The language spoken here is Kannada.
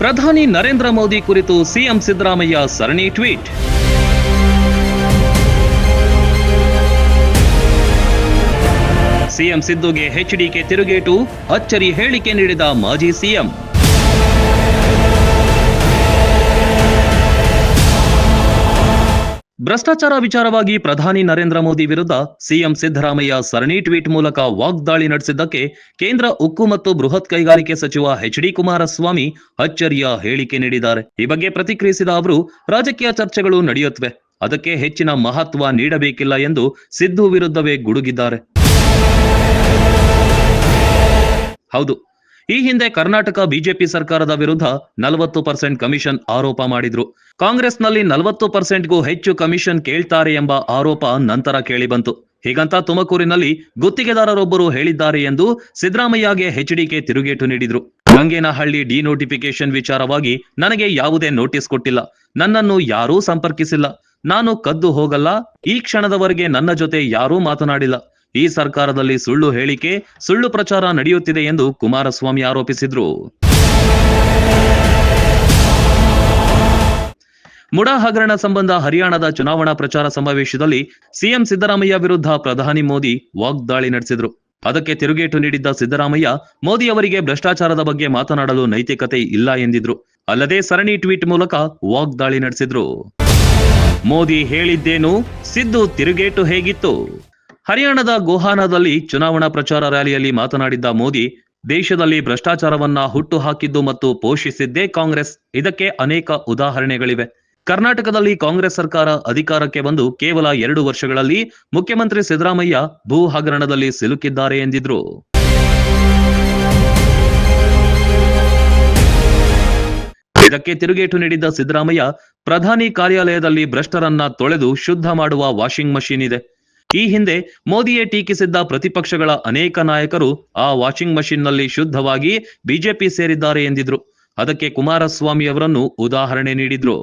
ಪ್ರಧಾನಿ ನರೇಂದ್ರ ಮೋದಿ ಕುರಿತು ಸಿಎಂ ಸಿದ್ದರಾಮಯ್ಯ ಸರಣಿ ಟ್ವೀಟ್. ಸಿಎಂ ಸಿದ್ದುಗೆ ಎಚ್ಡಿಕೆ ತಿರುಗೇಟು, ಅಚ್ಚರಿ ಹೇಳಿಕೆ ನೀಡಿದ ಮಾಜಿ ಸಿಎಂ. ಭ್ರಷ್ಟಾಚಾರ ವಿಚಾರವಾಗಿ ಪ್ರಧಾನಿ ನರೇಂದ್ರ ಮೋದಿ ವಿರುದ್ಧ ಸಿಎಂ ಸಿದ್ದರಾಮಯ್ಯ ಸರಣಿ ಟ್ವೀಟ್ ಮೂಲಕ ವಾಗ್ದಾಳಿ ನಡೆಸಿದ್ದಕ್ಕೆ ಕೇಂದ್ರ ಉಕ್ಕು ಮತ್ತು ಬೃಹತ್ ಕೈಗಾರಿಕೆ ಸಚಿವ ಎಚ್ ಡಿ ಕುಮಾರಸ್ವಾಮಿ ಅಚ್ಚರಿಯ ಹೇಳಿಕೆ ನೀಡಿದ್ದಾರೆ. ಈ ಬಗ್ಗೆ ಪ್ರತಿಕ್ರಿಯಿಸಿದ ಅವರು, ರಾಜಕೀಯ ಚರ್ಚೆಗಳು ನಡೆಯುತ್ತವೆ. ಅದಕ್ಕೆ ಹೆಚ್ಚಿನ ಮಹತ್ವ ನೀಡಬೇಕಿಲ್ಲ ಎಂದು ಸಿದ್ದು ವಿರುದ್ಧವೇ ಗುಡುಗಿದ್ದಾರೆ. ಹೌದು ಈ ಹಿಂದೆ ಕರ್ನಾಟಕ ಬಿಜೆಪಿ ಸರ್ಕಾರದ ವಿರುದ್ಧ ನಲವತ್ತು ಪರ್ಸೆಂಟ್ ಕಮಿಷನ್ ಆರೋಪ ಮಾಡಿದ್ರು. ಕಾಂಗ್ರೆಸ್ನಲ್ಲಿ ನಲವತ್ತು ಪರ್ಸೆಂಟ್ಗೂ ಹೆಚ್ಚು ಕಮಿಷನ್ ಕೇಳ್ತಾರೆ ಎಂಬ ಆರೋಪ ನಂತರ ಕೇಳಿಬಂತು. ಹೀಗಂತ ತುಮಕೂರಿನಲ್ಲಿ ಗುತ್ತಿಗೆದಾರರೊಬ್ಬರು ಹೇಳಿದ್ದಾರೆ ಎಂದು ಸಿದ್ದರಾಮಯ್ಯಗೆ ಎಚ್ಡಿಕೆ ತಿರುಗೇಟು ನೀಡಿದ್ರು. ಗಂಗೇನಹಳ್ಳಿ ಡಿನೋಟಿಫಿಕೇಶನ್ ವಿಚಾರವಾಗಿ ನನಗೆ ಯಾವುದೇ ನೋಟಿಸ್ ಕೊಟ್ಟಿಲ್ಲ. ನನ್ನನ್ನು ಯಾರೂ ಸಂಪರ್ಕಿಸಿಲ್ಲ. ನಾನು ಕದ್ದು ಹೋಗಲ್ಲ. ಈ ಕ್ಷಣದವರೆಗೆ ನನ್ನ ಜೊತೆ ಯಾರೂ ಮಾತನಾಡಿಲ್ಲ. ಈ ಸರ್ಕಾರದಲ್ಲಿ ಸುಳ್ಳು ಹೇಳಿಕೆ, ಸುಳ್ಳು ಪ್ರಚಾರ ನಡೆಯುತ್ತಿದೆ ಎಂದು ಕುಮಾರಸ್ವಾಮಿ ಆರೋಪಿಸಿದ್ರು. ಮುಡಾ ಹಗರಣ ಸಂಬಂಧ ಹರಿಯಾಣದ ಚುನಾವಣಾ ಪ್ರಚಾರ ಸಮಾವೇಶದಲ್ಲಿ ಸಿಎಂ ಸಿದ್ದರಾಮಯ್ಯ ವಿರುದ್ಧ ಪ್ರಧಾನಿ ಮೋದಿ ವಾಗ್ದಾಳಿ ನಡೆಸಿದ್ರು. ಅದಕ್ಕೆ ತಿರುಗೇಟು ನೀಡಿದ್ದ ಸಿದ್ದರಾಮಯ್ಯ ಮೋದಿ ಅವರಿಗೆ ಭ್ರಷ್ಟಾಚಾರದ ಬಗ್ಗೆ ಮಾತನಾಡಲು ನೈತಿಕತೆ ಇಲ್ಲ ಎಂದಿದ್ರು. ಅಲ್ಲದೆ ಸರಣಿ ಟ್ವೀಟ್ ಮೂಲಕ ವಾಗ್ದಾಳಿ ನಡೆಸಿದ್ರು. ಮೋದಿ ಹೇಳಿದ್ದೇನು, ಸಿದ್ದು ತಿರುಗೇಟು ಹೇಗಿತ್ತು? ಹರಿಯಾಣದ ಗೋಹಾನಾದಲ್ಲಿ ಚುನಾವಣಾ ಪ್ರಚಾರ ರ್ಯಾಲಿಯಲ್ಲಿ ಮಾತನಾಡಿದ್ದ ಮೋದಿ, ದೇಶದಲ್ಲಿ ಭ್ರಷ್ಟಾಚಾರವನ್ನ ಹುಟ್ಟು ಹಾಕಿದ್ದು ಮತ್ತು ಪೋಷಿಸಿದ್ದೇ ಕಾಂಗ್ರೆಸ್, ಇದಕ್ಕೆ ಅನೇಕ ಉದಾಹರಣೆಗಳಿವೆ. ಕರ್ನಾಟಕದಲ್ಲಿ ಕಾಂಗ್ರೆಸ್ ಸರ್ಕಾರ ಅಧಿಕಾರಕ್ಕೆ ಬಂದು ಕೇವಲ ಎರಡು ವರ್ಷಗಳಲ್ಲಿ ಮುಖ್ಯಮಂತ್ರಿ ಸಿದ್ದರಾಮಯ್ಯ ಭೂ ಹಗರಣದಲ್ಲಿ ಸಿಲುಕಿದ್ದಾರೆ ಎಂದಿದ್ರು. ಇದಕ್ಕೆ ತಿರುಗೇಟು ನೀಡಿದ್ದ ಸಿದ್ದರಾಮಯ್ಯ, ಪ್ರಧಾನಿ ಕಾರ್ಯಾಲಯದಲ್ಲಿ ಭ್ರಷ್ಟರನ್ನ ತೊಳೆದು ಶುದ್ಧ ಮಾಡುವ ವಾಷಿಂಗ್ ಮಷೀನ್ ಇದೆ. ಈ ಹಿಂದೆ ಮೋದಿಯೇ ಟೀಕಿಸಿದ್ದ ಪ್ರತಿಪಕ್ಷಗಳ ಅನೇಕ ನಾಯಕರು ಆ ವಾಷಿಂಗ್ ಮಷೀನ್ನಲ್ಲಿ ಶುದ್ಧವಾಗಿ ಬಿಜೆಪಿ ಸೇರಿದ್ದಾರೆ ಎಂದಿದ್ರು. ಅದಕ್ಕೆ ಕುಮಾರಸ್ವಾಮಿ ಅವರನ್ನು ಉದಾಹರಣೆ ನೀಡಿದ್ರು.